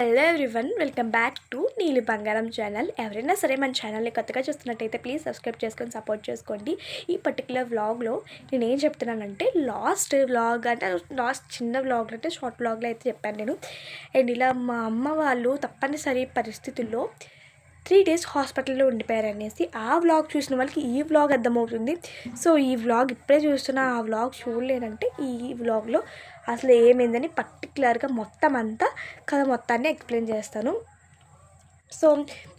Hello everyone welcome back to Neeli Bangaram channel ఎవరైనా సరే మన ఛానల్ని కొత్తగా చూస్తున్నట్టయితే ప్లీజ్ సబ్స్క్రైబ్ చేసుకొని సపోర్ట్ చేసుకోండి. ఈ పర్టికులర్ వ్లాగ్లో నేను ఏం చెప్తున్నానంటే లాస్ట్ వ్లాగ్ అంటే లాస్ట్ చిన్న వ్లాగ్ అంటే షార్ట్ వ్లాగ్లో అయితే చెప్పాను నేను. అండ్ ఇలా మా అమ్మ వాళ్ళు తప్పనిసరి పరిస్థితుల్లో త్రీ డేస్ హాస్పిటల్లో ఉండిపోయారు అనేసి ఆ వ్లాగ్ చూసిన వాళ్ళకి ఈ వ్లాగ్ అర్థమవుతుంది. సో ఈ వ్లాగ్ ఇప్పుడే చూస్తున్న ఆ వ్లాగ్ చూడలేనంటే ఈ వ్లాగ్లో అసలు ఏమైందని పర్టికులర్గా మొత్తం అంతా కథ మొత్తాన్ని ఎక్స్ప్లెయిన్ చేస్తాను. సో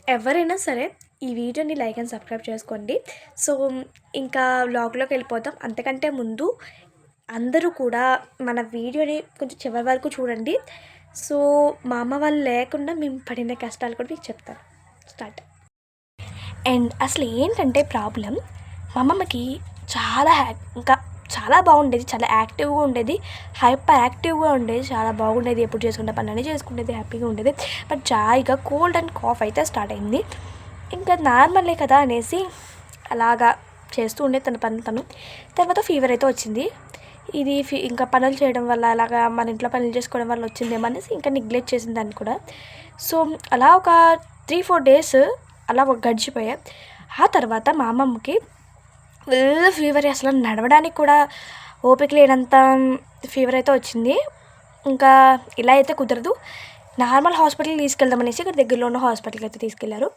ఎవరైనా సరే ఈ వీడియోని లైక్ అండ్ సబ్స్క్రైబ్ చేసుకోండి. సో ఇంకా వ్లాగ్లోకి వెళ్ళిపోతాం అంతకంటే ముందు అందరూ కూడా మన వీడియోని కొంచెం చివరి వరకు చూడండి. సో మా అమ్మ వాళ్ళు లేకుండా మేము పడిన కష్టాలు కూడా మీకు చెప్తాను. స్టార్ట్. అండ్ అసలు ఏంటంటే ప్రాబ్లం మా అమ్మమ్మకి చాలా హ్యాక్ ఇంకా చాలా బాగుండేది చాలా యాక్టివ్గా ఉండేది. హైపర్ యాక్టివ్గా ఉండేది చాలా బాగుండేది. ఎప్పుడు చేసుకుంటే పనులన్నీ చేసుకునేది హ్యాపీగా ఉండేది. బట్ జాయిగా కోల్డ్ అండ్ కాఫ్ అయితే స్టార్ట్ అయింది. ఇంకా నార్మలే కదా అనేసి అలాగా చేస్తూ ఉండే తన పని తను. తర్వాత ఫీవర్ అయితే వచ్చింది. ఇది ఫీ ఇంకా పనులు చేయడం వల్ల అలాగా మన ఇంట్లో పనులు చేసుకోవడం వల్ల వచ్చిందేమో అనేసి ఇంకా నెగ్లెక్ట్ చేసింది దాన్ని కూడా. సో అలా ఒక త్రీ ఫోర్ డేస్ అలా గడిచిపోయాయి. ఆ తర్వాత మా అమ్మమ్మకి ఫుల్ ఫీవర్ అసలు నడవడానికి కూడా ఓపిక లేనంత ఫీవర్ అయితే వచ్చింది. ఇంకా ఇలా అయితే కుదరదు. నార్మల్ హాస్పిటల్కి తీసుకెళ్దాం అనేసి ఇక్కడ దగ్గరలో ఉన్న హాస్పిటల్కి అయితే తీసుకెళ్ళారు.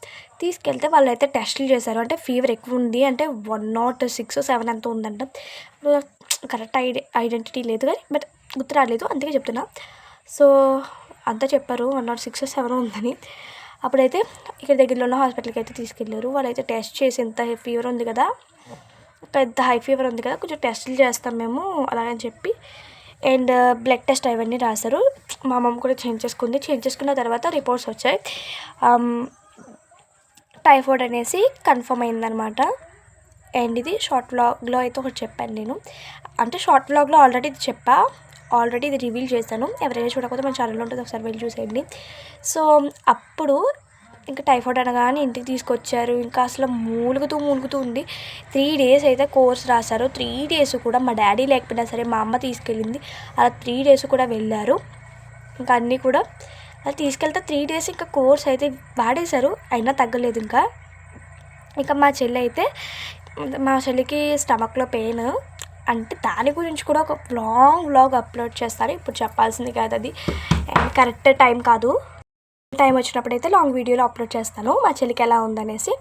తీసుకెళ్తే వాళ్ళు అయితే టెస్టులు చేశారు. అంటే ఫీవర్ ఎక్కువ ఉంది అంటే వన్ నాట్ సిక్స్ సెవెన్ ఎంత ఉందంట. కరెక్ట్ ఐడి ఐడెంటిటీ లేదు కానీ బట్ గుర్తు రాలేదు. అందుకే చెప్తున్నా. సో అంతా చెప్పారు. వన్ నాట్ సిక్స్ సెవెన్ ఉందని. అప్పుడైతే ఇక్కడ దగ్గరలో ఉన్న హాస్పిటల్కి అయితే తీసుకెళ్ళారు వాళ్ళైతే టెస్ట్ చేసి ఎంత ఫీవర్ ఉంది కదా. పెద్ద హై ఫీవర్ ఉంది కదా కొంచెం టెస్టులు చేస్తాం మేము అలాగని చెప్పి. అండ్ బ్లడ్ టెస్ట్ అవన్నీ రాశారు. మా మమ్మ కూడా చేంజ్ చేసుకుంది. చేంజ్ చేసుకున్న తర్వాత రిపోర్ట్స్ వచ్చాయి. టైఫాయిడ్ అనేసి కన్ఫర్మ్ అయిందనమాట. అండ్ ఇది షార్ట్ వ్లాగ్లో అయితే ఒకటి చెప్పాను నేను. అంటే షార్ట్ వ్లాగ్లో ఆల్రెడీ ఇది చెప్పా. ఆల్రెడీ ఇది రివీల్ చేశాను. ఎవరైనా చూడకపోతే మన ఛానల్లో ఉంటుంది. ఒకసారి వెళ్ళి చూసేయండి. సో అప్పుడు ఇంకా టైఫాయిడ్ అనగానే ఇంటికి తీసుకొచ్చారు. ఇంకా అసలు మూలుగుతూ మూలుగుతూ ఉంది త్రీ డేస్ అయితే కోర్స్ రాశారు. త్రీ డేస్ కూడా మా డాడీ లేకపోయినా సరే మా అమ్మ తీసుకెళ్ళింది. అలా త్రీ డేస్ కూడా వెళ్ళారు. ఇంకా అన్నీ కూడా అలా తీసుకెళ్తే త్రీ డేస్ ఇంకా కోర్స్ అయితే వాడేశారు. అయినా తగ్గలేదు ఇంకా. ఇంకా మా చెల్లి అయితే మా చెల్లికి స్టమక్లో పెయిన్ అంటే దాని గురించి కూడా ఒక లాంగ్ వ్లాగ్ అప్లోడ్ చేస్తారు ఇప్పుడు చెప్పాల్సింది కాదు అది. కరెక్ట్ టైం కాదు. టైం వచ్చినప్పుడు అయితే లాంగ్ వీడియోలో అప్లోడ్ చేస్తాను మా చెల్లికి ఎలా ఉందనేసి.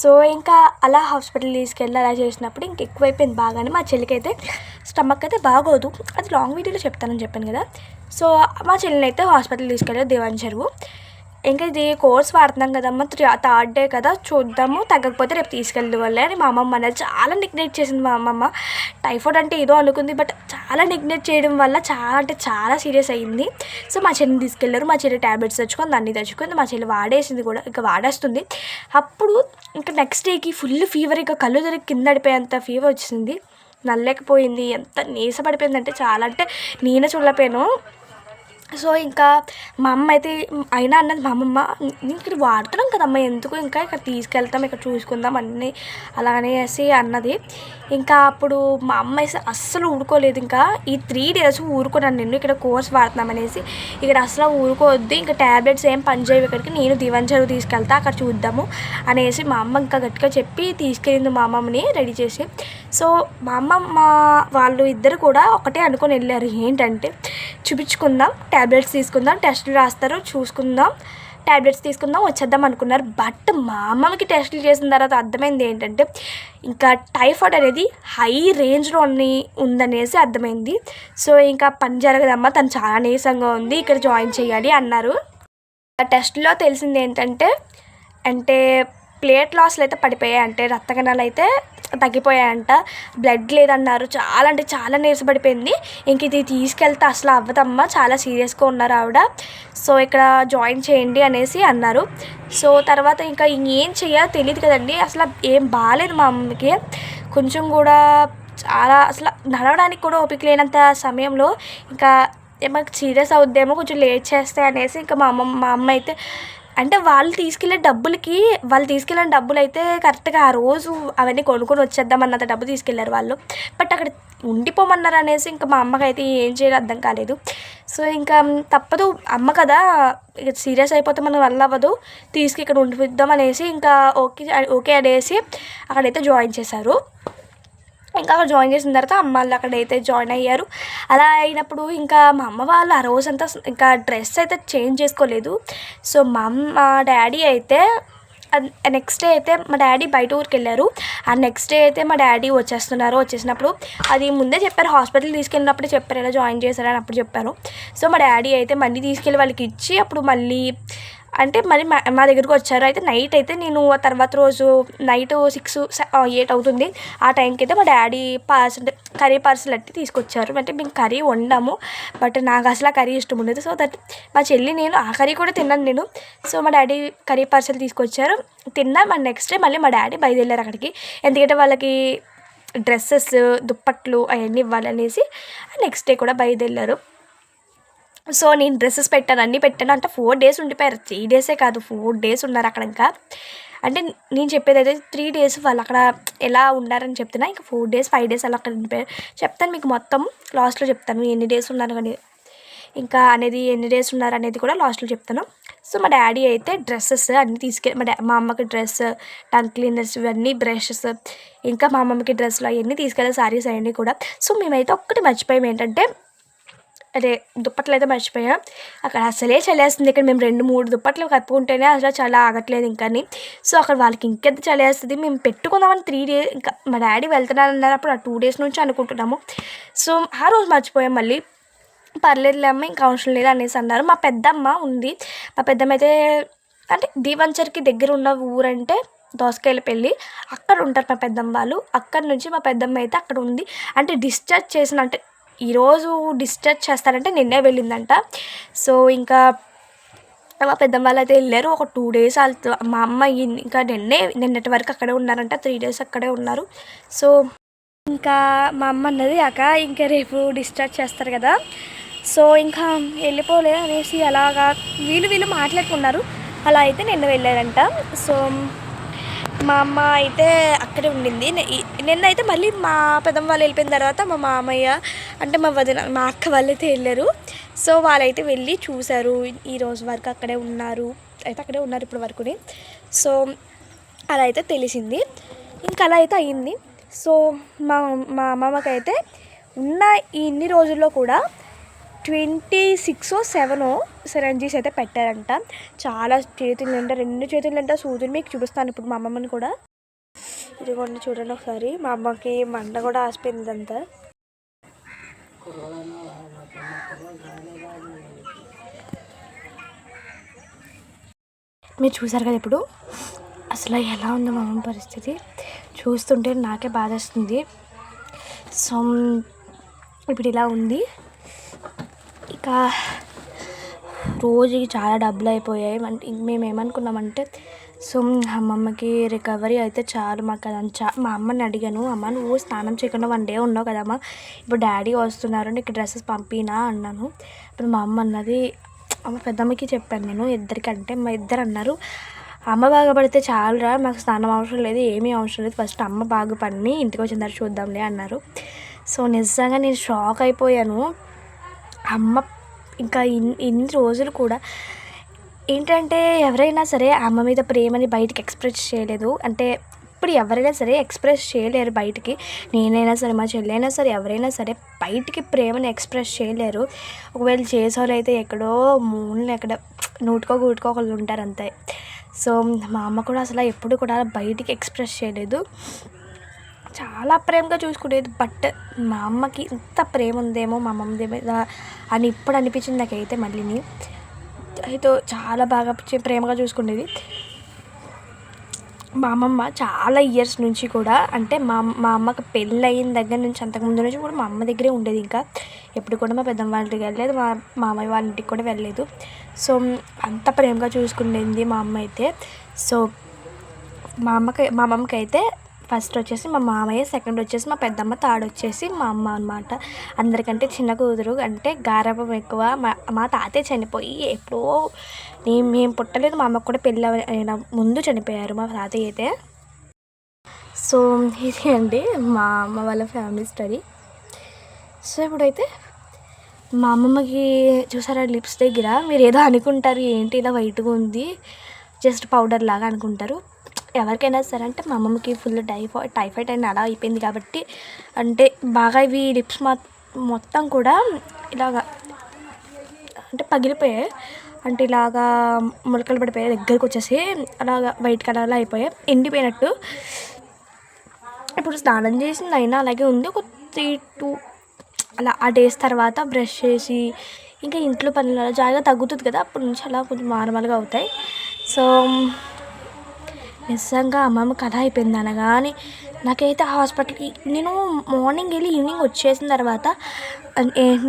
సో ఇంకా అలా హాస్పిటల్ తీసుకెళ్ళి అలా చేసినప్పుడు ఇంక ఎక్కువైపోయింది బాగానే. మా చెల్లికి అయితే స్టమక్ అయితే బాగోదు. అది లాంగ్ వీడియోలో చెప్తానని చెప్పాను కదా. సో మా చెల్లిని అయితే హాస్పిటల్ తీసుకెళ్ళి దేవాన్ చెరువు. ఇంకా ఇది కోర్స్ వాడుతున్నాం కదమ్మా త్రీ థర్డ్ డే కదా చూద్దాము తగ్గకపోతే రేపు తీసుకెళ్ళి వాళ్ళే అని మా అమ్మమ్మ అనేది చాలా నిగ్నెట్ చేసింది మా అమ్మమ్మ. టైఫాయిడ్ అంటే ఏదో అనుకుంది బట్ చాలా నిగ్నెట్ చేయడం వల్ల చాలా అంటే చాలా సీరియస్ అయ్యింది. సో మా చెల్లిని తీసుకెళ్ళారు మా చెల్లి ట్యాబ్లెట్స్ తెచ్చుకొని దాన్ని తెచ్చుకుంది మా చెల్లి వాడేసింది కూడా ఇంకా వాడేస్తుంది. అప్పుడు ఇంకా నెక్స్ట్ డేకి ఫుల్ ఫీవర్ ఇంకా కళ్ళు తిరిగి కింద పడిపోయేంత ఫీవర్ వచ్చింది. నల్లలేకపోయింది ఎంత నీసపడిపోయిందంటే చాలా అంటే నేనే చూడలేకపోయాను. సో ఇంకా మా అమ్మ అయితే అయినా అన్నది మా అమ్మమ్మ ఇక్కడ వాడుతున్నాం కదమ్మ ఎందుకు ఇంకా ఇక్కడ తీసుకెళ్తాం ఇక్కడ చూసుకుందాం అన్నీ అలానే అనేసి అన్నది. ఇంకా అప్పుడు మా అమ్మ అస్సలు ఊరుకోలేదు. ఇంకా ఈ త్రీ డేస్ ఊరుకున్నాను నేను. ఇక్కడ కోర్స్ వాడుతున్నాం అనేసి. ఇక్కడ అసలు ఊరుకోవద్దు. ఇంకా ట్యాబ్లెట్స్ ఏం పనిచేయవు ఇక్కడికి. నేను దివన్ చెరువు తీసుకెళ్తా. అక్కడ చూద్దాము అనేసి మా అమ్మ ఇంకా గట్టిగా చెప్పి తీసుకెళ్ళింది మా అమ్మమ్మని రెడీ చేసి. సో మా అమ్మమ్మ వాళ్ళు ఇద్దరు కూడా ఒకటే అనుకొని వెళ్ళారు. ఏంటంటే చూపించుకుందాం. ట్యాబ్లెట్స్ తీసుకుందాం. టెస్టులు రాస్తారు. చూసుకుందాం. ట్యాబ్లెట్స్ తీసుకుందాం వచ్చేద్దాం అనుకున్నారు. బట్ మా అమ్మమ్మకి టెస్టులు చేసిన తర్వాత అర్థమైంది ఏంటంటే ఇంకా టైఫాయిడ్ అనేది హై రేంజ్లో ఉందనేసి అర్థమైంది. సో ఇంకా పని జరగదమ్మా తను చాలా నీరసంగా ఉంది ఇక్కడ జాయిన్ చేయాలి అన్నారు. ఆ టెస్ట్లో తెలిసింది ఏంటంటే అంటే ప్లేట్ లాస్లు అయితే పడిపోయాయి అంటే రక్త కణాలు అయితే తగ్గిపోయాయంట. బ్లడ్ లేదన్నారు. చాలా అంటే చాలా నీరసపడిపోయింది. ఇంక ఇది తీసుకెళ్తే అసలు అవ్వదమ్మా. చాలా సీరియస్గా ఉన్నారు ఆవిడ. సో ఇక్కడ జాయిన్ చేయండి అనేసి అన్నారు. సో తర్వాత ఇంకా ఇంకేం చేయాలో తెలియదు కదండి. అసలు ఏం బాగాలేదు మా అమ్మకి. కొంచెం కూడా చాలా అసలు నడవడానికి కూడా ఓపిక లేనంత సమయంలో ఇంకా మాకు సీరియస్ అవుద్దేమో కొంచెం లేట్ చేస్తే అనేసి ఇంకా మా అమ్మ మా అమ్మ అయితే అంటే వాళ్ళు తీసుకెళ్ళే డబ్బులకి వాళ్ళు తీసుకెళ్ళిన డబ్బులు అయితే కరెక్ట్గా ఆ రోజు అవన్నీ కొనుక్కొని వచ్చేద్దాం అన్నంత డబ్బు తీసుకెళ్ళారు వాళ్ళు. బట్ అక్కడ ఉండిపోమన్నారు అనేసి ఇంకా మా అమ్మకి అయితే ఏం చేయాలో అర్థం కాలేదు. సో ఇంకా తప్పదు. అమ్మ కదా ఇక సీరియస్ అయిపోతే మనం వల్ల అవ్వదు తీసుకు ఇక్కడ ఉండిపోద్దాం అనేసి ఇంకా ఓకే ఓకే అనేసి అక్కడైతే జాయిన్ చేశారు. ఇంకా అక్కడ జాయిన్ చేసిన తర్వాత అమ్మ వాళ్ళు అక్కడ అయితే జాయిన్ అయ్యారు. అలా అయినప్పుడు ఇంకా మా అమ్మ వాళ్ళు ఆ రోజంతా ఇంకా డ్రెస్ అయితే చేంజ్ చేసుకోలేదు. సో మా అమ్మ డాడీ అయితే నెక్స్ట్ డే అయితే మా డాడీ బయట ఊరికి వెళ్ళారు. ఆ నెక్స్ట్ డే అయితే మా డాడీ వచ్చేస్తున్నారు. వచ్చేసినప్పుడు అది ముందే చెప్పారు. హాస్పిటల్ తీసుకెళ్ళినప్పుడు చెప్పారు. ఎలా జాయిన్ చేశారని అప్పుడు చెప్పారు. సో మా డాడీ అయితే మళ్ళీ తీసుకెళ్ళి వాళ్ళకి ఇచ్చి అప్పుడు మళ్ళీ అంటే మరి మా మా దగ్గరకు వచ్చారు. అయితే నైట్ అయితే నేను ఆ తర్వాత రోజు నైట్ సిక్స్ ఎయిట్ అవుతుంది. ఆ టైంకి అయితే మా డాడీ పార్సల్ కర్రీ పార్సల్ అట్టి తీసుకొచ్చారు. అంటే మేము కర్రీ వండాము. బట్ నాకు అసలు ఆ కర్రీ ఇష్టం ఉండదు. సో దట్ మా చెల్లి నేను ఆ కర్రీ కూడా తిన్నాను నేను. సో మా డాడీ కర్రీ పార్సల్ తీసుకొచ్చారు. తిన్నా. మా నెక్స్ట్ డే మళ్ళీ మా డాడీ బయలుదేరారు అక్కడికి. ఎందుకంటే వాళ్ళకి డ్రెస్సెస్ దుప్పట్లు అవన్నీ ఇవ్వాలనేసి నెక్స్ట్ డే కూడా బయలుదేరారు. సో నేను డ్రెస్సెస్ పెట్టాను అన్నీ పెట్టాను. అంటే ఫోర్ డేస్ ఉండిపోయారు. త్రీ డేసే కాదు ఫోర్ డేస్ ఉన్నారు అక్కడ ఇంకా. అంటే నేను చెప్పేది అయితే త్రీ డేస్ వాళ్ళు అక్కడ ఎలా ఉన్నారని చెప్తున్నా. ఇంకా ఫోర్ డేస్ ఫైవ్ డేస్ అలా అక్కడ ఉండిపోయారు. చెప్తాను మీకు మొత్తం. లాస్ట్లో చెప్తాను ఎన్ని డేస్ ఉన్నారు కానీ ఇంకా అనేది ఎన్ని డేస్ ఉన్నారు అనేది కూడా లాస్ట్లో చెప్తాను. సో మా డాడీ అయితే డ్రెస్సెస్ అన్నీ తీసుకెళ్ళి మా డా మా అమ్మకి డ్రెస్ టంగ్ క్లీనర్స్ ఇవన్నీ బ్రషెస్ ఇంకా మా అమ్మమ్మకి డ్రెస్సులు అవన్నీ తీసుకెళ్ళే సారీస్ అవన్నీ కూడా. సో మేమైతే ఒక్కటి మర్చిపోయాం ఏంటంటే అదే దుప్పట్లు అయితే మర్చిపోయాం. అక్కడ అసలే చలేస్తుంది ఇక్కడ మేము రెండు మూడు దుప్పట్లు కప్పుకుంటేనే అసలు చాలా ఆగట్లేదు ఇంకాని సో అక్కడ వాళ్ళకి ఇంకెంత చలేస్తుంది మేము పెట్టుకుందామని త్రీ డేస్ ఇంకా మా డాడీ వెళ్తున్నారన్నారు అప్పుడు ఆ టూ డేస్ నుంచి అనుకుంటున్నాము. సో ఆ రోజు మర్చిపోయాం మళ్ళీ. పర్లేదులే అమ్మ ఇంకా అవసరం లేదు అనేసి అన్నారు. మా పెద్దమ్మ ఉంది. మా పెద్దమ్మ అయితే అంటే దీవంచర్కి దగ్గర ఉన్న ఊరంటే దోసకాయల పెళ్ళి. అక్కడ ఉంటారు మా పెద్దమ్మ వాళ్ళు. అక్కడ నుంచి మా పెద్దమ్మ అయితే అక్కడ ఉంది. అంటే డిశ్చార్జ్ చేసిన అంటే ఈరోజు డిశ్చార్జ్ చేస్తారంటే నిన్నే వెళ్ళిందంట. సో ఇంకా మా పెద్దమ్మ వాళ్ళు అయితే వెళ్ళారు. ఒక టూ డేస్ వాళ్ళతో మా అమ్మ ఇంకా నిన్నే నిన్నటి వరకు అక్కడే ఉన్నారంట. త్రీ డేస్ అక్కడే ఉన్నారు. సో ఇంకా మా అమ్మ అన్నది అక్క ఇంకా రేపు డిశ్చార్జ్ చేస్తారు కదా. సో ఇంకా వెళ్ళిపోలే అనేసి అలాగా వీళ్ళు వీళ్ళు మాట్లాడుకున్నారు. అలా అయితే నిన్న వెళ్ళారంట. సో మా అమ్మ అయితే అక్కడే ఉండింది. నిన్న అయితే మళ్ళీ మా పెదమ్మ వాళ్ళు వెళ్ళిపోయిన తర్వాత మా మామయ్య అంటే మా వదిన మా అక్క వాళ్ళు అయితే వెళ్ళారు. సో వాళ్ళైతే వెళ్ళి చూశారు. ఈ రోజు వరకు అక్కడే ఉన్నారు. అయితే అక్కడే ఉన్నారు ఇప్పటి వరకుని. సో అలా అయితే తెలిసింది. ఇంకా అలా అయితే అయ్యింది సో మా మా అమ్మమ్మకైతే ఉన్న ఈ ఇన్ని రోజుల్లో కూడా ట్వంటీ సిక్స్ సెవెన్ సిరంజీస్ అయితే పెట్టారంట. చాలా చేతులు అంటే రెండు చేతులు అంటే సూదులు మీకు చూపిస్తాను ఇప్పుడు మా అమ్మమ్మని కూడా. ఇదిగోండి చూడండి ఒకసారి. మా అమ్మకి మంట కూడా ఆసిపోయింది అంతా మీరు చూసారు కదా ఇప్పుడు? అసలు ఎలా ఉందో మా అమ్మ పరిస్థితి? చూస్తుంటే నాకే బాధేస్తుంది. సో ఇప్పుడు ఇలా ఉంది. ఇంకా రోజుకి చాలా డబ్బులు అయిపోయాయి అంటే మేము ఏమనుకున్నామంటే సో అమ్మమ్మకి రికవరీ అయితే చాలు మాకు చా మా అమ్మని అడిగాను అమ్మ నువ్వు స్నానం చేయకుండా వన్ డే ఉన్నావు కదమ్మా ఇప్పుడు డాడీ వస్తున్నారు నీకు డ్రెస్సెస్ పంపినా అన్నాను. ఇప్పుడు మా అమ్మ అన్నది అమ్మ పెద్దమ్మకి చెప్పాను నేను ఇద్దరికి అంటే మా ఇద్దరు అన్నారు అమ్మ బాగుపడితే చాలురా మాకు స్నానం అవసరం లేదు ఏమీ అవసరం లేదు ఫస్ట్ అమ్మ బాగుపడిని ఇంటికి వచ్చిన తర్వాత చూద్దాంలే అన్నారు. సో నిజంగా నేను షాక్ అయిపోయాను. అమ్మ ఇంకా ఇన్ని ఇన్ని రోజులు కూడా ఏంటంటే ఎవరైనా సరే అమ్మ మీద ప్రేమని బయటికి ఎక్స్ప్రెస్ చేయలేదు. అంటే ఇప్పుడు ఎవరైనా సరే ఎక్స్ప్రెస్ చేయలేరు బయటికి. నేనైనా సరే మా చెల్లైనా సరే ఎవరైనా సరే బయటికి ప్రేమని ఎక్స్ప్రెస్ చేయలేరు. ఒకవేళ చేసేవాళ్ళు అయితే ఎక్కడో మూలన ఎక్కడ నూటుకో గూటుకో ఒకళ్ళు ఉంటారు అంతే. సో మా అమ్మ కూడా అసలు ఎప్పుడు కూడా బయటికి ఎక్స్ప్రెస్ చేయలేదు. చాలా ప్రేమగా చూసుకునేది బట్ మా అమ్మకి ఇంత ప్రేమ ఉందేమో మా మమ్మీ మీద అని ఇప్పుడు అనిపించింది నాకైతే మళ్ళీని అయితే చాలా బాగా ప్రేమగా చూసుకునేది. మా అమ్మమ్మ చాలా ఇయర్స్ నుంచి కూడా అంటే మా మా అమ్మకి పెళ్ళి అయిన దగ్గర నుంచి అంతకుముందు నుంచి కూడా మా అమ్మ దగ్గరే ఉండేది ఇంకా. ఎప్పుడు కూడా మా పెద్దమ్మ వాళ్ళ ఇంటికి వెళ్ళలేదు మా మామయ్య వాళ్ళ ఇంటికి కూడా వెళ్ళలేదు. సో అంత ప్రేమగా చూసుకునేది మా అమ్మ అయితే. సో మా అమ్మకి మా అమ్మమ్మకి అయితే ఫస్ట్ వచ్చేసి మా మామయ్య సెకండ్ వచ్చేసి మా పెద్దమ్మ థర్డ్ వచ్చేసి మా అమ్మ అనమాట అందరికంటే చిన్న కూతురు అంటే గారాబం ఎక్కువ. మా మా తాతయ్య చనిపోయి ఎప్పుడో నేను మేము పుట్టలేదు మా అమ్మకు కూడా పెళ్ళి అయిన ముందు చనిపోయారు మా తాతయ్య అయితే. సో ఇది అండి మా అమ్మ వాళ్ళ ఫ్యామిలీ స్టడీ సో ఇప్పుడైతే మా అమ్మమ్మకి చూసారా లిప్స్ దగ్గర? మీరు ఏదో అనుకుంటారు ఏంటి ఇలా వైట్గా ఉంది? జస్ట్ పౌడర్ లాగా అనుకుంటారు. ఎవరికైనా సరే అంటే మా అమ్మమ్మకి ఫుల్ టైఫాయిడ్ టైఫాయిడ్ అయిన అలా అయిపోయింది కాబట్టి అంటే బాగా ఇవి లిప్స్ మా మొత్తం కూడా ఇలాగా అంటే పగిలిపోయాయి. అంటే ఇలాగా ములకలు పడిపోయాయి దగ్గరకు వచ్చేసి అలాగా వైట్ కలర్లో అయిపోయాయి ఎండిపోయినట్టు. ఇప్పుడు స్నానం చేసింది అయినా అలాగే ఉంది. ఒక త్రీ టూ అలా ఆ డేస్ తర్వాత బ్రష్ చేసి ఇంకా ఇంట్లో పనులు జాగా తగ్గుతుంది కదా అప్పటి నుంచి అలా కొంచెం నార్మల్గా అవుతాయి. సో నిజంగా అమ్మమ్మ కథ అయిపోయింది అనగానే నాకైతే హాస్పిటల్కి నేను మార్నింగ్ వెళ్ళి ఈవినింగ్ వచ్చేసిన తర్వాత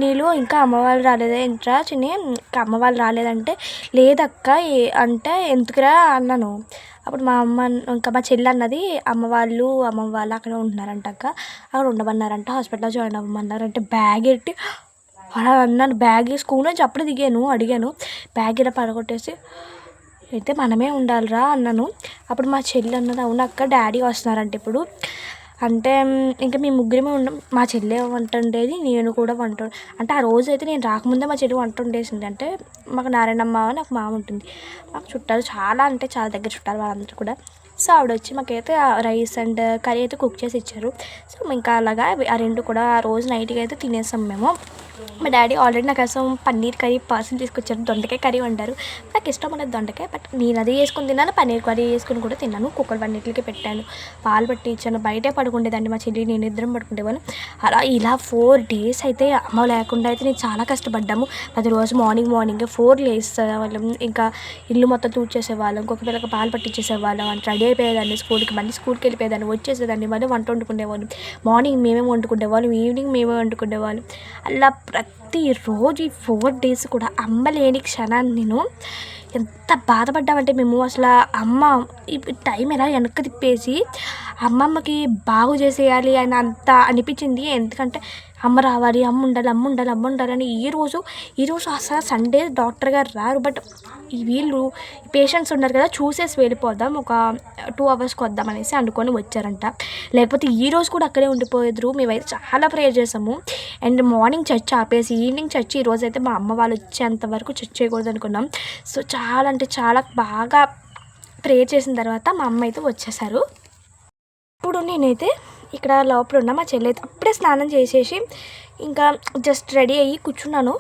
నీళ్ళు ఇంకా అమ్మ వాళ్ళు రాలేదా? ఏంట్రా చిన్ని? ఇంకా అమ్మ వాళ్ళు రాలేదంటే లేదక్క అంటే ఎందుకురా అన్నాను. అప్పుడు మా అమ్మ ఇంకా మా చెల్లి అన్నది అమ్మ వాళ్ళు అమ్మ వాళ్ళు అక్కడ ఉంటున్నారంట అక్క. అక్కడ ఉండమన్నారంట హాస్పిటల్లో జాయిన్ అవ్వమన్నారంటే బ్యాగ్ ఎట్టి అలా అన్నాను. బ్యాగ్ స్కూల్ నుంచి అప్పుడు దిగాను అడిగాను. బ్యాగ్ ఇలా పడగొట్టేసి అయితే మనమే ఉండాలిరా అన్నాను. అప్పుడు మా చెల్లి అన్నది అవును అక్క డాడీ వస్తున్నారంట ఇప్పుడు. అంటే ఇంకా మేము ముగ్గురమే ఉండం మా చెల్లె వంట ఉండేది నేను కూడా వంట అంటే ఆ రోజు అయితే నేను రాకముందే మా చెల్లి వంట వండేసింది. అంటే మాకు నారాయణమ్మ అని నాకు మామ ఉంటుంది. మాకు చుట్టాలు చాలా అంటే చాలా దగ్గర చుట్టాలు వాళ్ళందరూ కూడా. సో ఆవిడ వచ్చి మాకైతే రైస్ అండ్ కర్రీ అయితే కుక్ చేసి ఇచ్చారు. సో ఇంకా అలాగా ఆ రెండు కూడా ఆ రోజు నైట్కి అయితే తినేసాం మేము. మా డాడీ ఆల్రెడీ నా కోసం పన్నీర్ కర్రీ పార్సల్ తీసుకొచ్చారు. దొండకాయ కర్రీ వండారు. నాకు ఇష్టం అనేది దొండకాయ బట్ నేను అది వేసుకుని తిన్నాను పన్నీర్ కర్రీ వేసుకుని కూడా తిన్నాను. కుక్కర్ పన్నీర్లకి పెట్టాను. పాలు పట్టించాను. ఇచ్చాను బయటే పడుకుండేదండి మా చెల్లి నేను ఇద్దరం పడుకుండేవాళ్ళు. అలా ఇలా ఫోర్ డేస్ అయితే అమ్మ లేకుండా అయితే నేను చాలా కష్టపడ్డాము. ప్రతి రోజు మార్నింగ్ మార్నింగ్ ఫోర్ వాళ్ళం ఇంకా ఇల్లు మొత్తం తూడ్చేసేవాళ్ళం. ఇంకొక పిల్లకి పాలు పట్టించేసేవాళ్ళం. అంటే రెడీ వెళ్ళిపోయేదాన్ని స్కూల్కి. మళ్ళీ స్కూల్కి వెళ్ళిపోయేదాన్ని. వచ్చేసేదాన్ని. మళ్ళీ వంట వండుకునేవాళ్ళు. మార్నింగ్ మేమే వండుకునేవాళ్ళం. ఈవినింగ్ మేమే వండుకునేవాళ్ళం. అలా ప్రతిరోజు ఈ ఫోర్ డేస్ కూడా అమ్మ లేని క్షణాన్ని నేను ఎంత బాధపడ్డామంటే మేము అసలు అమ్మ టైం ఎలా వెనక్కి తిప్పేసి అమ్మమ్మకి బాగు చేసేయాలి అని అంత అనిపించింది. ఎందుకంటే అమ్మ రావాలి అమ్మ ఉండాలి అమ్మ ఉండాలి అమ్మ ఉండాలని ఈరోజు ఈరోజు అసలు సండే డాక్టర్ గారు రారు బట్ ఈ వీళ్ళు పేషెంట్స్ ఉన్నారు కదా చూసేసి వెళ్ళిపోదాం ఒక టూ అవర్స్కి వద్దాం అనేసి అనుకొని వచ్చారంట. లేకపోతే ఈ రోజు కూడా అక్కడే ఉండిపోయేద్దరు మేమైతే చాలా ప్రేయర్ చేసాము అండ్ మార్నింగ్ చర్చ్ ఆపేసి ఈవినింగ్ చర్చ్ ఈరోజు అయితే మా అమ్మ వాళ్ళు వచ్చేంత వరకు చర్చ్ చేయకూడదు అనుకున్నాం. సో చాలా అంటే చాలా బాగా ప్రేయర్ చేసిన తర్వాత మా అమ్మ అయితే వచ్చేసారు. ఇప్పుడు నేనైతే ఇక్కడ లోపల ఉన్న మా చెల్లి అప్పుడే స్నానం చేసేసి ఇంకా జస్ట్ రెడీ అయ్యి కూర్చున్నాను.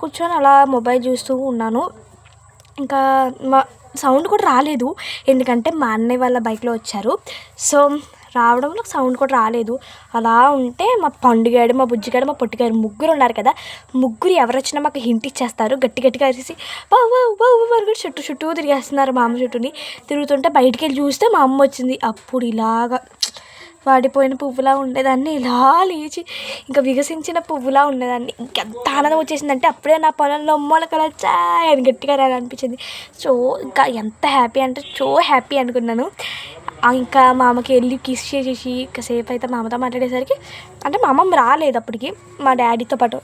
కూర్చొని అలా మొబైల్ చూస్తూ ఉన్నాను. ఇంకా మా సౌండ్ కూడా రాలేదు. ఎందుకంటే మా అన్నయ్య వాళ్ళ బైక్లో వచ్చారు. సో రావడంలో సౌండ్ కూడా రాలేదు. అలా ఉంటే మా పండుగాడు మా బుజ్జిగాడు మా పొట్టిగాడు ముగ్గురు ఉన్నారు కదా. ముగ్గురు ఎవరు వచ్చినా మాకు హింట్ ఇచ్చేస్తారు. గట్టి గట్టిగా అరిసి బావు బావు కూడా చుట్టూ చుట్టూ తిరిగేస్తున్నారు మా అమ్మ చుట్టూని. తిరుగుతుంటే బయటికి వెళ్ళి చూస్తే మా అమ్మ వచ్చింది. అప్పుడు ఇలాగా వాడిపోయిన పువ్వులా ఉండేదాన్ని. ఇలా లేచి ఇంకా వికసించిన పువ్వులా ఉండేదాన్ని. ఇంకెంత ఆనందం వచ్చేసిందంటే అప్పుడే నా పొలంలో మొలకలు వచ్చాయి అని గట్టిగా అనిపించింది సో ఇంకా ఎంత హ్యాపీ అంటే సో హ్యాపీ అనుకున్నాను. ఇంకా మా అమ్మకి వెళ్ళి కిస్ చేసేసి సేఫ్ అయితే మా అమ్మతో మాట్లాడేసరికి అంటే మా అమ్మమ్మ రాలేదు అప్పటికి. మా డాడీతో పాటు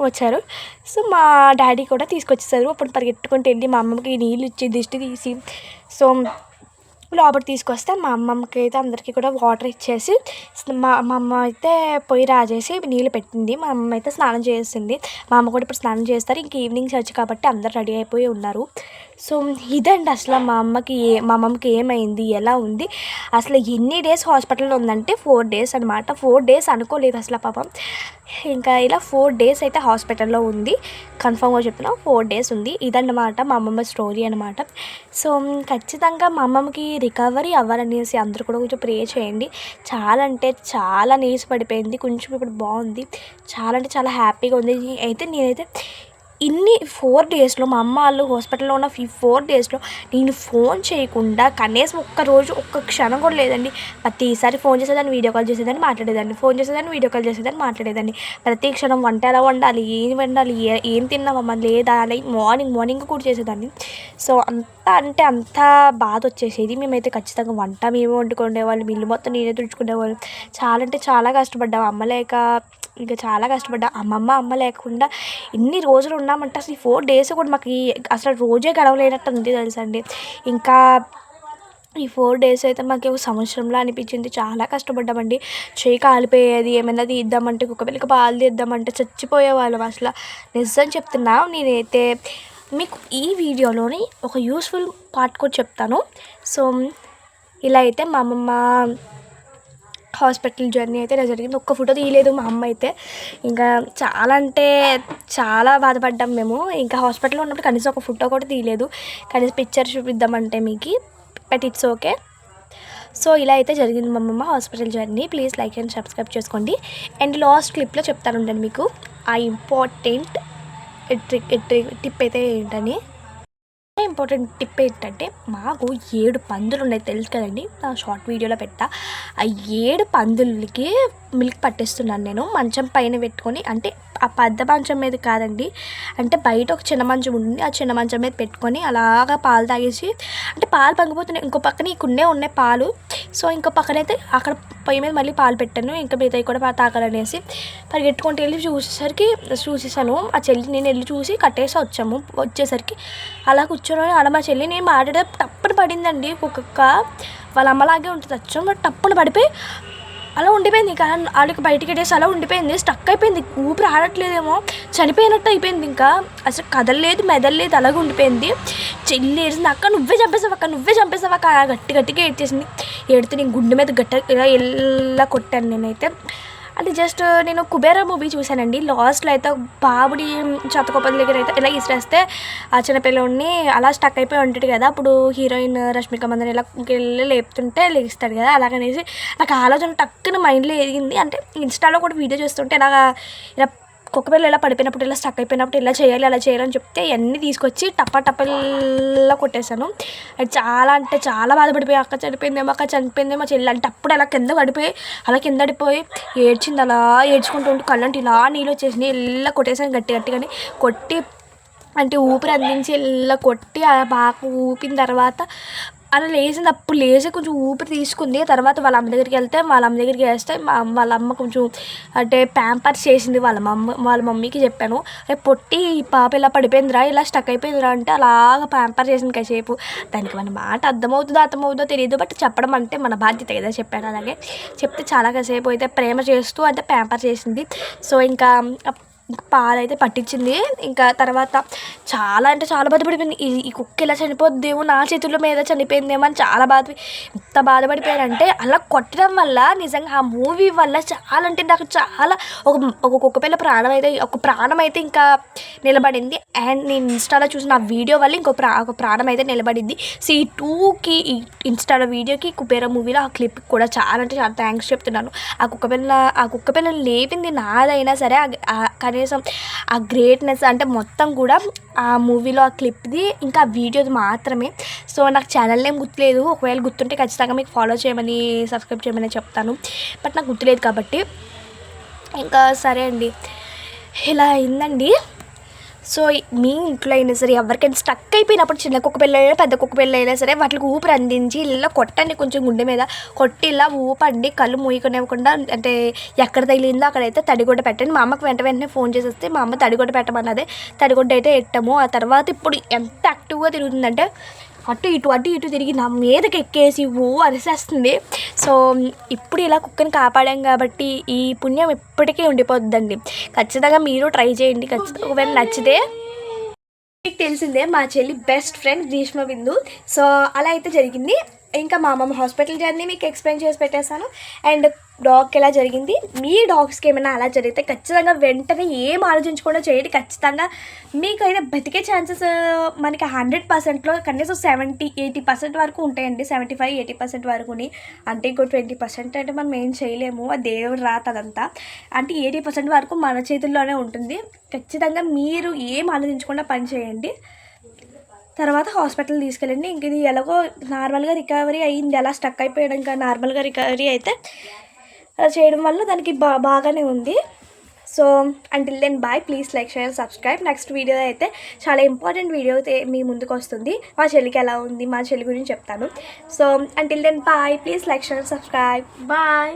వచ్చారు. సో మా డాడీ కూడా తీసుకొచ్చేసారు. అప్పుడు పరిగెట్టుకుంటూ వెళ్ళి మా అమ్మకి నీళ్ళు ఇచ్చి దిష్టి తీసి సో లోపలికి తీసుకొస్తే మా అమ్మమ్మకి అయితే అందరికీ కూడా వాటర్ ఇచ్చేసి మా మా అమ్మ అయితే పొయ్యి రాజేసి నీళ్ళు పెట్టింది. మా అమ్మ అయితే స్నానం చేసింది. మా అమ్మ కూడా ఇప్పుడు స్నానం చేస్తారు. ఇంక ఈవినింగ్ చర్చ్ కాబట్టి అందరు రెడీ అయిపోయి ఉన్నారు. సో ఇదండి అసలు మా అమ్మకి ఏ మా అమ్మమ్మకి ఏమైంది ఎలా ఉంది? అసలు ఎన్ని డేస్ హాస్పిటల్లో ఉందంటే ఫోర్ డేస్ అనమాట ఫోర్ డేస్ అనుకోలేదు అసలు పాపం. ఇంకా ఇలా ఫోర్ డేస్ అయితే హాస్పిటల్లో ఉంది. కన్ఫామ్గా చెప్తున్నాం ఫోర్ డేస్ ఉంది. ఇదన్నమాట మా అమ్మమ్మ స్టోరీ అనమాట సో ఖచ్చితంగా మా అమ్మమ్మకి రికవరీ అవ్వాలనేసి అందరూ కూడా కొంచెం ప్రే చేయండి. చాలా అంటే చాలా నీసు పడిపోయింది కొంచెం ఇప్పుడు బాగుంది. చాలా అంటే చాలా హ్యాపీగా ఉంది. అయితే నేనైతే ఇన్ని ఫోర్ డేస్లో మా అమ్మ వాళ్ళు హాస్పిటల్లో ఉన్న ఈ ఫోర్ డేస్లో నేను ఫోన్ చేయకుండా కనీసం ఒక్క రోజు ఒక్క క్షణం కూడా లేదండి. ప్రతిసారి ఫోన్ చేసేదాన్ని వీడియో కాల్ చేసేదాన్ని మాట్లాడేదాన్ని. ఫోన్ చేసేదాన్ని వీడియో కాల్ చేసేదాన్ని మాట్లాడేదాన్ని. ప్రతి క్షణం వంట ఎలా వండాలి ఏం వండాలి ఏం తిన్నామమ్మా లేదా అలా మార్నింగ్ మార్నింగ్ కూడా చేసేదాన్ని. సో అంత అంటే అంత బాధ వచ్చేసేది. మేమైతే ఖచ్చితంగా వంట మేమే వండుకునే వాళ్ళు. ఇల్లు మొత్తం నేనే తుడుచుకునేవాళ్ళు చాలా అంటే చాలా కష్టపడ్డాము అమ్మ లేక ఇంకా చాలా కష్టపడ్డా. అమ్మమ్మ అమ్మ లేకుండా ఇన్ని రోజులు ఉన్నామంటే అసలు ఈ ఫోర్ డేస్ కూడా మాకు అసలు రోజే గడవలేనట్టు ఉంది తెలుసండి. ఇంకా ఈ ఫోర్ డేస్ అయితే మాకు ఒక సంవత్సరంలో అనిపించింది. చాలా కష్టపడ్డామండి. చేయి కాలిపోయేది ఏమైనా తీద్దామంటే కుక్క పిల్లకి పాలు తీద్దామంటే చచ్చిపోయేవాళ్ళం అసలు. నిజం చెప్తున్నా నేనైతే మీకు ఈ వీడియోలోని ఒక యూస్ఫుల్ పార్ట్ కూడా చెప్తాను. సో ఇలా అయితే మా అమ్మమ్మ హాస్పిటల్ జర్నీ అయితే ఇలా జరిగింది. ఒక్క ఫోటో తీయలేదు మా అమ్మ అయితే. ఇంకా చాలా అంటే చాలా బాధపడ్డాం మేము. ఇంకా హాస్పిటల్లో ఉన్నప్పుడు కనీసం ఒక ఫోటో కూడా తీయలేదు. కనీసం పిక్చర్ చూపిద్దామంటే మీకు. బట్ ఇట్స్ ఓకే సో ఇలా అయితే జరిగింది మా అమ్మమ్మ hospital journey. Please like and subscribe చేసుకోండి. అండ్ లాస్ట్ క్లిప్లో చెప్తాను ఉండండి మీకు. ఆ ఇంపార్టెంట్ ట్రిక్ టిప్ అయితే ఏంటని. ఇంపార్టెంట్ టిప్ ఏంటంటే మాకు ఏడు పందులు ఉన్నాయి తెలుసు కదండి. నా షార్ట్ వీడియోలో పెట్టా. ఆ ఏడు పందులకి మిల్క్ పట్టేస్తున్నాను నేను. మంచం పైన పెట్టుకొని అంటే ఆ పెద్ద మంచం మీద కాదండి. అంటే బయట ఒక చిన్న మంచం ఉంటుంది. ఆ చిన్న మంచం మీద పెట్టుకొని అలాగా పాలు తాగేసి అంటే పాలు పంగిపోతున్నాయి. ఇంకో పక్కన ఇక్కడనే ఉన్నాయి పాలు. సో ఇంకో పక్కన అయితే అక్కడ పొయ్యి మీద మళ్ళీ పాలు పెట్టాను. ఇంకా మిగతాయి కూడా తాగాలనేసి పరిగెట్టుకుంటూ వెళ్ళి చూసేసరికి చూసేసాను. ఆ చెల్లి నేను వెళ్ళి చూసి కట్టేసి వచ్చాము. వచ్చేసరికి అలా కూర్చొని అలా మా చెల్లి నేను మాట్లాడే టప్పున పడిందండి ఒక్కొక్క వాళ్ళ అమ్మలాగే ఉంటుంది. అచ్చం టప్పున పడిపోయి అలా ఉండిపోయింది. ఇంకా వాళ్ళకి బయటికి వెళ్ళేసి అలా ఉండిపోయింది. స్టక్ అయిపోయింది. ఊపిరి ఆడట్లేదేమో. చనిపోయినట్టు అయిపోయింది ఇంకా. అసలు కదలలేదు మెదలలేదు అలాగే ఉండిపోయింది. చెల్లి ఏడిసింది అక్క నువ్వే చంపేసావు అక్క? నువ్వే చంపేసావు అక్క? గట్టి గట్టిగా ఏడ్చేసింది. ఏడితే నేను గుండె మీద గట్ట ఇలా ఎలా కొట్టాను నేనైతే. అది జస్ట్ uh, నేను కుబేర మూవీ చూశానండి. లాస్ట్లో అయితే బాబుడి చతకొప్పల దగ్గర అయితే ఇలా ఇసిరేస్తే ఆ చిన్నపిల్లని అలా స్టక్ అయిపోయి ఉంటాడు కదా. అప్పుడు హీరోయిన్ రష్మిక మందని ఇలా వెళ్ళి లేపుతుంటే లేస్తాడు కదా. అలాగనేసి నాకు ఆలోచన టక్కున మైండ్లో ఎదిగింది. అంటే ఇన్స్టాలో కూడా వీడియో చూస్తుంటే ఇలాగా ఇలా కుక్కపిల్ల ఇలా పడిపోయినప్పుడు ఇలా స్టక్ అయిపోయినప్పుడు ఇలా చేయాలి అలా చేయాలని చెప్తే అన్నీ తీసుకొచ్చి టప్ప టప్పల్లా కొట్టేశాను చాలా అంటే చాలా బాధపడిపోయి అక్క చనిపోయిందేమో అక్క చనిపోయిందేమో చెల్లి అంటే అప్పుడు అలా కింద పడిపోయి అలా కింద పడిపోయి ఏడ్చింది అలా ఏడ్చుకుంటూ ఉంటూ కళ్ళంటే ఇలా నీళ్ళు వచ్చేసింది ఇలా కొట్టేసాను గట్టి గట్టిగాని. కొట్టి అంటే ఊపిరి అందించి ఇలా కొట్టి బాగా ఊపిన తర్వాత అలా లేచింది. అప్పుడు లేచి కొంచెం ఊపిరి తీసుకుంది. తర్వాత వాళ్ళ అమ్మ దగ్గరికి వెళ్తే వాళ్ళ అమ్మ దగ్గరికి వేస్తే మా వాళ్ళ అమ్మ కొంచెం అంటే ప్యాంపర్స్ చేసింది వాళ్ళ మమ్మ వాళ్ళ మమ్మీకి చెప్పాను. పొట్టి పాప ఇలా పడిపోయిందిరా ఇలా స్టక్ అయిపోయిందిరా అంటే అలాగ ప్యాంపర్ చేసింది కాసేపు. దానికి మన మాట అర్థమవుతుందో అర్థమవుతుందో తెలియదు బట్ చెప్పడం అంటే మన బాధ్యత కదా చెప్పాను అలాగే. చెప్తే చాలా కాసేపు అయితే ప్రేమ చేస్తూ అంటే ప్యాంపర్ చేసింది. సో ఇంకా పాలైతే పట్టించింది. ఇంకా తర్వాత చాలా అంటే చాలా బాధపడిపోయింది. ఈ ఈ కుక్క ఇలా చనిపోద్దేమో నా చేతుల మీద చనిపోయిందేమో అని చాలా బాధ ఎంత బాధపడిపోయారంటే అలా కొట్టడం వల్ల నిజంగా ఆ మూవీ వల్ల చాలా అంటే నాకు చాలా ఒక ఒక కుక్క పిల్ల ప్రాణం అయితే ఒక ప్రాణం అయితే ఇంకా నిలబడింది. అండ్ నేను ఇన్స్టాలో చూసిన ఆ వీడియో వల్ల ఇంకో ప్రా ఒక ప్రాణం అయితే నిలబడింది. సి టూకి ఇన్స్టాలో వీడియోకి కుబేర మూవీలో ఆ క్లిప్ కూడా చాలా అంటే చాలా థ్యాంక్స్ చెప్తున్నాను. ఆ కుక్క పిల్ల ఆ కుక్క పిల్లని లేపింది నాదైనా సరే కనీసం ఆ గ్రేట్నెస్ అంటే మొత్తం కూడా ఆ మూవీలో ఆ క్లిప్ది ఇంకా వీడియోది మాత్రమే. సో నాకు ఛానల్ నేమ్ గుర్తులేదు. ఒకవేళ గుర్తుంటే ఖచ్చితంగా మీకు ఫాలో చేయమని సబ్స్క్రైబ్ చేయమని చెప్తాను. బట్ నాకు గుర్తులేదు కాబట్టి. ఇంకా సరే అండి. ఇలా అయిందండి. సో మీ ఇంట్లో అయినా సరే ఎవరికైనా స్టక్ అయిపోయినప్పుడు చిన్న కుక్క పిల్ల అయినా పెద్ద కుక్క పిల్లలైనా అయినా సరే వాటికి ఊపిరి అందించి ఇలా కొట్టండి కొంచెం గుండె మీద. కొట్టి ఇలా ఊపండి కళ్ళు మూయకునివ్వకుండా అంటే ఎక్కడ తగిలిందో అక్కడైతే తడిగొడ్డ పెట్టండి. మా అమ్మకి వెంట వెంటనే ఫోన్ చేసేస్తే మా అమ్మ తడిగొడ్డ పెట్టమన్నదే. తడిగొడ్డ అయితే ఎట్టాము. ఆ తర్వాత ఇప్పుడు ఎంత యాక్టివ్గా తిరుగుతుందంటే అటు ఇటు అటు ఇటు తిరిగి నా మీదకి ఎక్కేసి ఓ అరిసేస్తుంది. సో ఇప్పుడు ఇలా కుక్కని కాపాడాం కాబట్టి ఈ పుణ్యం ఇప్పటికే ఉండిపోద్దండి. ఖచ్చితంగా మీరు ట్రై చేయండి. ఖచ్చితంగా ఒకవేళ నచ్చితే మీకు తెలిసిందే మా చెల్లి బెస్ట్ ఫ్రెండ్ గ్రీష్మ బిందు సో అలా అయితే జరిగింది. ఇంకా మా అమ్మమ్మ హాస్పిటల్ జర్నీ మీకు ఎక్స్ప్లెయిన్ చేసి పెట్టేశాను. అండ్ డాగ్కి ఎలా జరిగింది? మీ డాగ్స్కి ఏమైనా అలా జరిగితే ఖచ్చితంగా వెంటనే ఏం ఆలోచించకుండా చేయండి. ఖచ్చితంగా మీకు అయితే బతికే ఛాన్సెస్ మనకి హండ్రెడ్ పర్సెంట్లో కనీసం సెవెంటీ ఎయిటీ పర్సెంట్ వరకు ఉంటాయండి. సెవెంటీ ఫైవ్ ఎయిటీ పర్సెంట్ వరకుని. అంటే ఇంకో ట్వంటీ పర్సెంట్ అంటే మనం ఏం చేయలేము. ఆ దేవుడు రాత అదంతా. అంటే ఎయిటీ పర్సెంట్ వరకు మన చేతుల్లోనే ఉంటుంది. ఖచ్చితంగా మీరు ఏం ఆలోచించకుండా పని చేయండి. తర్వాత హాస్పిటల్ తీసుకెళ్ళండి. ఇంక ఇది ఎలాగో నార్మల్గా రికవరీ అయ్యింది ఎలా స్టక్ అయిపోయాడు. ఇంకా నార్మల్గా రికవరీ అయితే అలా చేయడం వల్ల దానికి బా బాగానే ఉంది. So until then bye please like share subscribe next video అయితే చాలా ఇంపార్టెంట్ వీడియో అయితే మీ ముందుకు వస్తుంది. మా చెల్లికి ఎలా ఉంది? మా చెల్లి గురించి చెప్తాను. So until then bye please like share subscribe bye